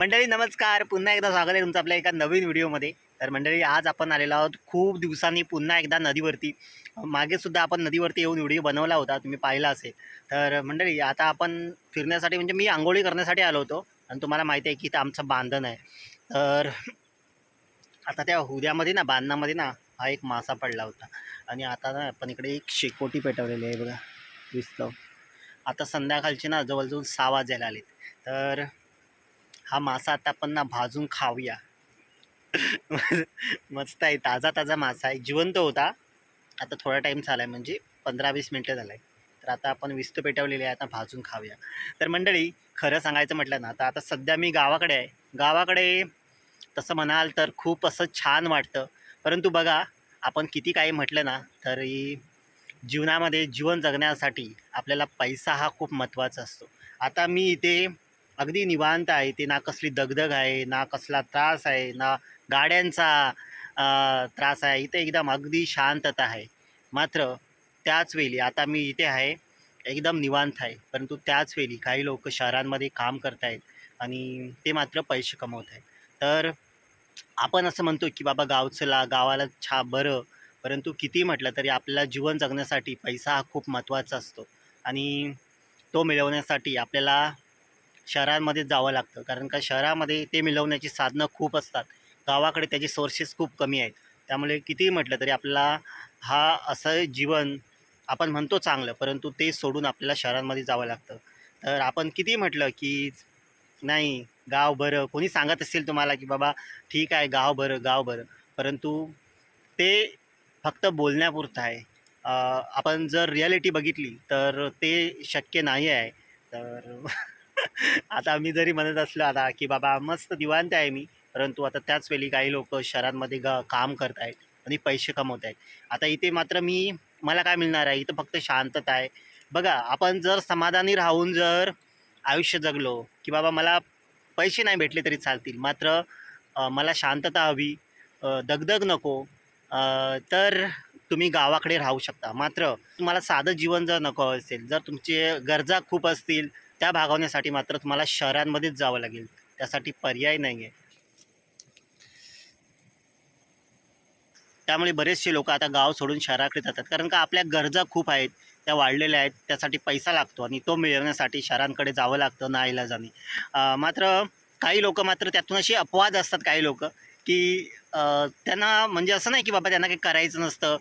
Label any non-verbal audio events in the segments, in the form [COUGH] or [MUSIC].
मंडळी नमस्कार. पुन्हा एकदा स्वागत आहे तुमचं आपल्या एका नवीन व्हिडिओमध्ये. तर मंडळी आज आपण आलेलो आहोत खूप दिवसांनी पुन्हा एकदा नदीवरती. मागेसुद्धा आपण नदीवरती येऊन व्हिडिओ बनवला होता तुम्ही पाहिला असेल. तर मंडळी आता आपण फिरण्यासाठी म्हणजे मी आंघोळी करण्यासाठी आलो होतो आणि तुम्हाला माहिती आहे की इथं आमचं बांधण आहे. तर आता त्या हुद्यामध्ये ना बांधणामध्ये ना हा एक मासा पडला होता. आणि आता ना आपण इकडे एक शेकोटी पेटवलेली आहे बघा दिसतो. आता संध्याकाळचे ना जवळजवळ सहा वाजायला आलेत. तर हा मासा आता आपण ना भाजून खाऊया. [LAUGHS] मस्त आहे ताजा ताजा मासा आहे. जिवंत होता. आता थोडा टाईम झाला आहे म्हणजे पंधरा वीस मिनटं झालं आहे तर आता आपण विस्त पेटवलेली आहे आता भाजून खाऊया. तर मंडळी खरं सांगायचं म्हटलं ना तर आता सध्या मी गावाकडे आहे. गावाकडे तसं म्हणाल तर खूप असं छान वाटतं. परंतु बघा आपण किती काही म्हटलं ना तरी जीवनामध्ये जीवन जगण्यासाठी आपल्याला पैसा हा खूप महत्त्वाचा असतो. आता मी इथे अगदी निवांत आहे. ते ना कसली दगदग आहे ना कसला त्रास आहे ना गाड्यांचा त्रास आहे. इथे एकदम अगदी शांतता आहे. मात्र त्याच वेळी आता मी इथे आहे एकदम निवांत आहे. परंतु त्याच वेळी काही लोक शहरांमध्ये काम करत आहेत आणि ते मात्र पैसे कमवत आहेत. तर आपण असं म्हणतो की बाबा गावचला गावाला छा बरं. परंतु किती म्हटलं तरी आपल्याला जीवन जगण्यासाठी पैसा हा खूप महत्त्वाचा असतो. आणि तो मिळवण्यासाठी आपल्याला शहरांमध्ये जावं लागतं. कारण का शहरामध्ये ते मिळवण्याची साधनं खूप असतात. गावाकडे त्याचे सोर्सेस खूप कमी आहेत. त्यामुळे कितीही म्हटलं तरी आपला हा असं जीवन आपण म्हणतो चांगलं परंतु ते सोडून आपल्याला शहरांमध्ये जावं लागतं. तर आपण किती म्हटलं की नाही गाव बरं कोणी सांगत असेल तुम्हाला की बाबा ठीक आहे गाव बरं गाव बरं परंतु ते फक्त बोलण्यापुरतं आहे. आपण जर रियालिटी बघितली तर ते शक्य नाही आहे. तर [LAUGHS] आता मी जरी म्हणत असलो आता की बाबा मस्त दिवांत आहे मी परंतु आता त्याच वेळी काही लोक शहरांमध्ये ग काम करत आहेत आणि पैसे कमवत आहेत. आता इथे मात्र मी मला काय मिळणार आहे? इथं फक्त शांतता आहे. बघा आपण जर समाधानी राहून जर आयुष्य जगलो की बाबा मला पैसे नाही भेटले तरी चालतील. मात्र मला शांतता हवी. दगदग नको. तर तुम्ही गावाकडे राहू शकता. मात्र तुम्हाला साधं जीवन जर नको असेल जर तुमचे गरजा खूप असतील त्या भागवण्यासाठी मात्र तुम्हाला शहरांमध्येच जावं लागेल. त्यासाठी पर्याय नाही आहे त्यामुळे बरेचसे लोक आता गाव सोडून शहराकडे जातात. कारण का आपल्या गरजा खूप आहेत त्या वाढलेल्या आहेत त्यासाठी पैसा लागतो आणि तो मिळवण्यासाठी शहरांकडे जावं लागतं ना जाणे. मात्र काही लोक मात्र त्यातून असे अपवाद असतात काही लोक की त्यांना म्हणजे असं नाही की बाबा त्यांना काही करायचं नसतं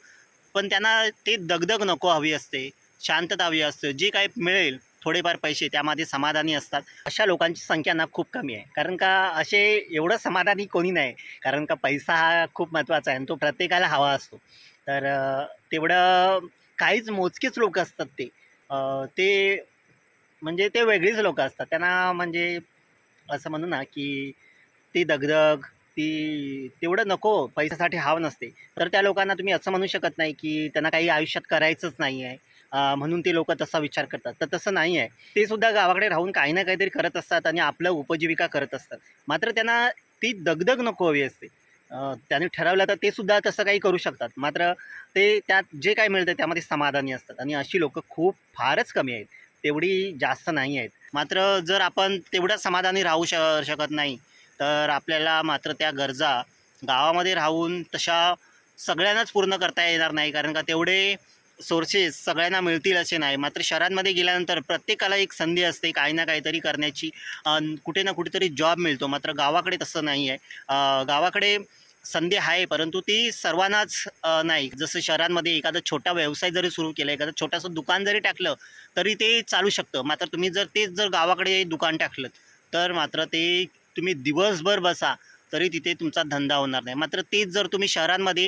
पण त्यांना ते दगदग नको हवी असते शांतता हवी असते जे काही मिळेल थोडेफार पैसे त्यामध्ये समाधानी असतात. अशा लोकांची संख्या ना खूप कमी आहे. कारण का असे एवढं समाधानी कोणी नाही. कारण का पैसा हा खूप महत्त्वाचा आहे आणि तो प्रत्येकाला हवा असतो. तर तेवढं काहीच मोजकेच लोक असतात ते. ते म्हणजे ते वेगळीच लोक असतात. त्यांना म्हणजे असं म्हणू ना की ती दगदग ती तेवढं नको पैशासाठी हाव नसते. तर त्या लोकांना तुम्ही असं म्हणू शकत नाही की त्यांना काही आयुष्यात करायचंच नाही आहे म्हणून ते लोक तसा विचार करतात. तर तसं नाही आहे ते सुद्धा गावाकडे राहून काही ना काहीतरी करत असतात आणि आपलं उपजीविका करत असतात. मात्र त्यांना ती दगदग नको हवी असते. त्यांनी त्याने ठरवलं तर ते सुद्धा तसं काही करू शकतात. मात्र ते त्यात जे काही मिळतं त्यामध्ये समाधानी असतात. आणि अशी लोकं खूप फारच कमी आहेत. तेवढी जास्त नाही आहेत. मात्र जर आपण तेवढ्या समाधानी राहू श शकत नाही तर आपल्याला मात्र त्या गरजा गावामध्ये राहून तशा सगळ्यांनाच पूर्ण करता येणार नाही. कारण का तेवढे सोर्सेस सगळ्यांना मिळतील असे नाही. मात्र शहरांमध्ये गेल्यानंतर प्रत्येकाला एक संधी असते काही ना काहीतरी करण्याची. कुठे ना कुठेतरी जॉब मिळतो. मात्र गावाकडे तसं नाही आहे. गावाकडे संधी आहे परंतु ती सर्वांनाच नाही. जसं शहरांमध्ये एखादा छोटा व्यवसाय जरी सुरू केला एखादं छोटंसं दुकान जरी टाकलं तरी ते चालू शकतं. मात्र तुम्ही जर तेच जर गावाकडे दुकान टाकलं तर मात्र ते तुम्ही दिवसभर बसा. तरी तिथे तुमचा धंदा होणार नाही. मात्र तेच जर तुम्ही शहरांमध्ये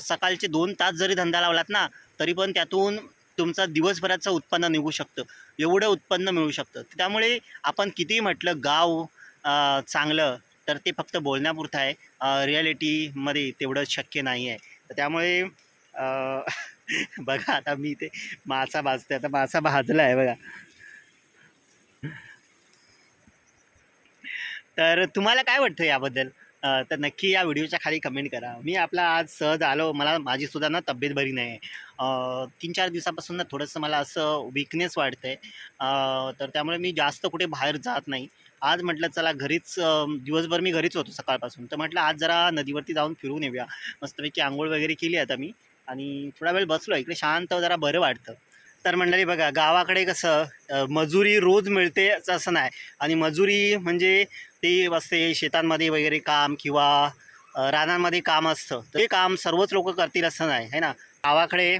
सकाळचे दोन तास जरी धंदा लावलात ना तरी पण त्यातून तुमचा दिवसभराचं उत्पन्न निघू शकतं. एवढं उत्पन्न मिळू शकतं. त्यामुळे आपण कितीही म्हटलं गाव चांगलं तर ते फक्त बोलण्यापुरतं आहे. रिॲलिटीमध्ये तेवढं शक्य नाही आहे. तर त्यामुळे [LAUGHS] बघा आता मी ते मासा भाजते आता मासा भाजला आहे बघा. तर तुम्हाला काय वाटतं याबद्दल? तर नक्की या व्हिडिओच्या खाली कमेंट करा. मी आपला आज सहज आलो. मला माझी सुद्धा ना तब्येत बरी नाही आहे तीन चार दिवसापासून ना थोडंसं मला असं विकनेस वाटतं आहे तर त्यामुळे मी जास्त कुठे बाहेर जात नाही. आज म्हटलं चला घरीच दिवसभर मी घरीच होतो सकाळपासून. तर म्हटलं आज जरा नदीवरती जाऊन फिरून येऊया. मस्तपैकी आंघोळ वगैरे केली आता मी. आणि थोडा वेळ बसलो. इकडे शांत जरा बरं वाटतं. तर मंडळी बघा गावाकडे कसं मजुरी रोज मिळते असं नाही. आणि मजुरी म्हणजे ती असते शेतांमध्ये वगैरे काम किंवा रानांमध्ये काम असतं. तर ते काम सर्वच लोक करतील असं नाही है ना? गावाकडे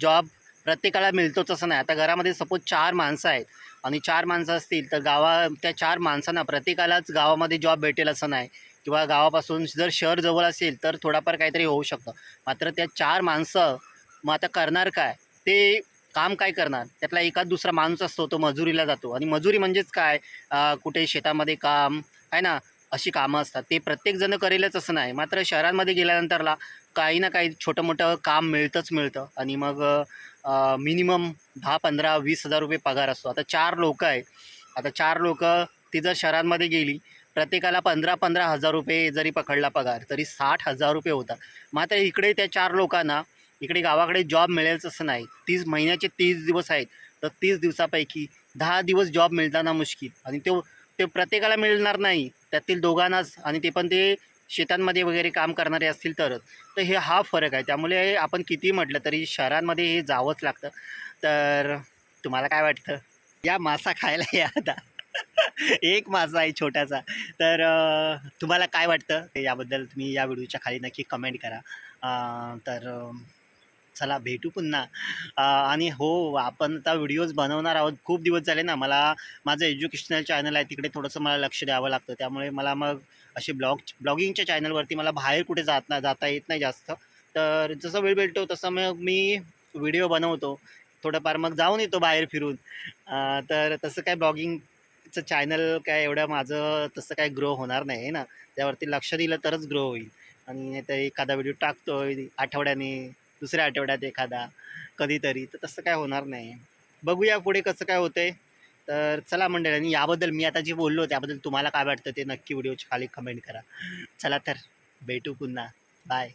जॉब प्रत्येकाला मिळतोच असं नाही. आता घरामध्ये सपोज चार माणसं आहेत आणि चार माणसं असतील तर गावा त्या चार माणसांना प्रत्येकालाच गावामध्ये जॉब भेटेल असं नाही. किंवा गावापासून जर शहर जवळ असेल तर थोडाफार काहीतरी होऊ शकतं. मात्र त्या चार माणसं मग आता करणार काय? ते काम काय करणार? त्यातला एखाद दुसरा माणूस असतो तो मजुरीला जातो. आणि मजुरी म्हणजेच काय? कुठे शेतामध्ये काम आहे ना? अशी कामं असतात. ते प्रत्येकजण करेलच असं नाही. मात्र शहरांमध्ये गेल्यानंतरला काही ना काही छोटं मोठं काम मिळतंच मिळतं. आणि मग मिनिमम दहा पंधरा वीस हजार रुपये पगार असतो. आता चार लोक आहे आता चार लोक ती जर शहरांमध्ये गेली प्रत्येकाला पंधरा पंधरा हजार रुपये जरी पकडला पगार तरी साठ हजार रुपये होतात. मात्र इकडे त्या चार लोकांना इकडे गावाकडे जॉब मिळेलच असं नाही. तीस महिन्याचे तीस दिवस आहेत. तर तीस दिवसापैकी दहा दिवस जॉब मिळताना मुश्किल. आणि तो ते प्रत्येकाला मिळणार नाही. त्यातील दोघांनाच आणि ते पण ते शेतांमध्ये वगैरे काम करणारे असतील तरच. तर हे हा फरक आहे. त्यामुळे आपण किती म्हटलं तरी शहरांमध्ये हे जावंच लागतं. तर तुम्हाला काय वाटतं? या मासा खायला या आता. [LAUGHS] एक मासा आहे छोटासा. तर तुम्हाला काय वाटतं? ते याबद्दल तुम्ही या व्हिडिओच्या खाली नक्की कमेंट करा. तर चला भेटू पुन्हा. आणि हो आपण आता व्हिडिओज बनवणार आहोत. खूप दिवस झाले ना मला माझं एज्युकेशनल चॅनल आहे तिकडे थोडंसं मला लक्ष द्यावं लागतं. त्यामुळे मला मग असे ब्लॉग ब्लॉगिंगच्या चॅनलवरती मला बाहेर कुठे जात नाही जाता येत नाही जास्त. तर जसं वेळ भेटतो तसं मग मी व्हिडिओ बनवतो. थोडंफार मग जाऊन येतो बाहेर फिरून. तर तसं काय ब्लॉगिंगचं चॅनल काय एवढं माझं तसं काय ग्रो होणार नाही आहे ना? त्यावरती लक्ष दिलं तरच ग्रो होईल. आणि नाही तर एखादा व्हिडिओ टाकतो आठवड्याने. दुसऱ्या आठवड्यात एखादा कधीतरी. तर तसं काय होणार नाही. बघूया पुढे कसं काय होतंय. तर चला मंडळी याबद्दल मी आता जे बोललो त्याबद्दल तुम्हाला काय वाटतं ते नक्की व्हिडिओच्या खाली कमेंट करा. चला तर भेटू पुन्हा. बाय